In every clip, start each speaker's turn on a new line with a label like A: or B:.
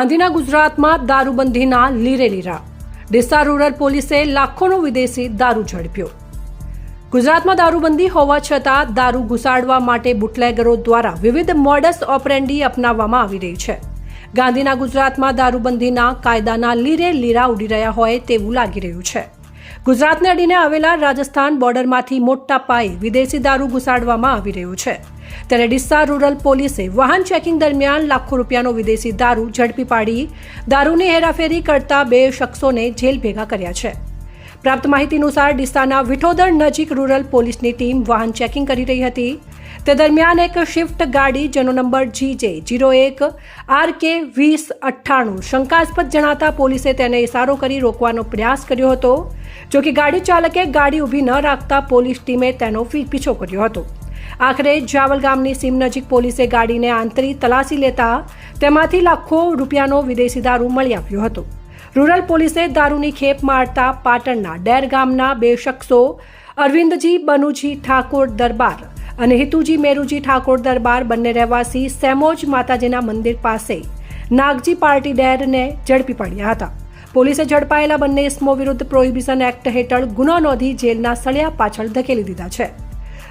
A: ગાંધીના ગુજરાતમાં દારૂબંધીના લીરે લીરા. ડિસ્સા રૂરલ પોલીસે લાખોનો વિદેશી દારૂ ઝડપ્યો. ગુજરાતમાં દારૂબંધી હોવા છતાં દારૂ ઘુસાડવા માટે બુટલેગરો દ્વારા વિવિધ મોડસ ઓપરેન્ડી અપનાવવામાં આવી રહી છે. ગાંધીના ગુજરાતમાં દારૂબંધીના કાયદાના લીરે લીરા ઉડી રહ્યા હોય તેવું લાગી રહ્યું છે. ગુજરાતને અડીને આવેલા રાજસ્થાન બોર્ડરમાંથી મોટા પાયે વિદેશી દારૂ ઘુસાડવામાં આવી રહ્યો છે. ત્યારે ડિસ્સા રૂરલ પોલીસે વાહન ચેકિંગ દરમિયાન લાખો રૂપિયાનો વિદેશી દારૂ ઝડપી પાડી, દારૂની હેરાફેરી કરતા બે શખ્સોને જેલ ભેગા કર્યા છે. પ્રાપ્ત માહિતી અનુસાર ડિસ્સાના વિઠોદર નજીક રૂરલ પોલીસની ટીમ વાહન ચેકિંગ કરી રહી હતી. તે દરમિયાન એક શિફ્ટ ગાડી જેનો નંબર જી જે જીરો એક આર કે વીસ અઠ્ઠાણું શંકાસ્પદ જણાતા પોલીસે તેને ઇશારો કરી રોકવાનો પ્રયાસ કર્યો હતો. જો કે ગાડી ચાલકે ગાડી ઊભી ન રાખતા પોલીસ ટીમે તેનો પીછો કર્યો હતો. આખરે જાવલ ગામની સીમ નજીક પોલીસે ગાડીને આંતરી તલાશી લેતા તેમાંથી લાખો રૂપિયાનો વિદેશી દારૂ મળી આવ્યો હતો. રૂરલ પોલીસે દારૂની ખેપ મારતા પાટણના ડેર ગામના બે શખ્સો અરવિંદજી બનુજી ઠાકોર દરબાર અને હિતુજી મેરુજી ઠાકોર દરબાર બંને રહેવાસી સેમોજ માતાજીના મંદિર પાસે નાગજી પાર્ટી ડેરને ઝડપી પાડ્યા હતા. પોલીસે ઝડપાયેલા બંને ઇસમો વિરુદ્ધ પ્રોહિબિશન એક્ટ હેઠળ ગુનો નોંધી જેલના સળિયા પાછળ ધકેલી દીધા છે.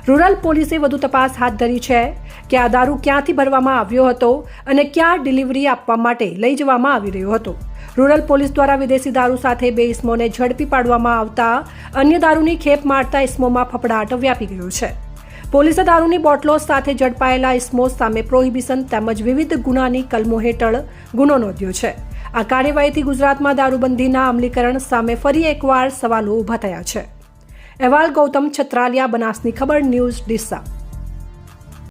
A: રૂરલ પોલીસે વધુ તપાસ હાથ ધરી છે કે આ દારૂ ક્યાંથી ભરવામાં આવ્યો હતો અને ક્યાં ડિલિવરી આપવા માટે લઈ જવામાં આવી રહ્યો હતો. રૂરલ પોલીસ દ્વારા વિદેશી દારૂ સાથે બે ઇસમોને ઝડપી પાડવામાં આવતા અન્ય દારૂની ખેપ મારતા ઇસમોમાં ફફડાટ વ્યાપી ગયો છે. પોલીસે દારૂની બોટલો સાથે ઝડપાયેલા ઇસમો સામે પ્રોહિબિશન તેમજ વિવિધ ગુનાની કલમો હેઠળ ગુનો નોંધ્યો છે. આ કાર્યવાહીથી ગુજરાતમાં દારૂબંધીના અમલીકરણ સામે ફરી એકવાર સવાલો ઊભા થયા છે. અહેવાલ ગૌતમ છત્રાલિયા બનાસની ખબર ન્યૂઝ ડિસ્સા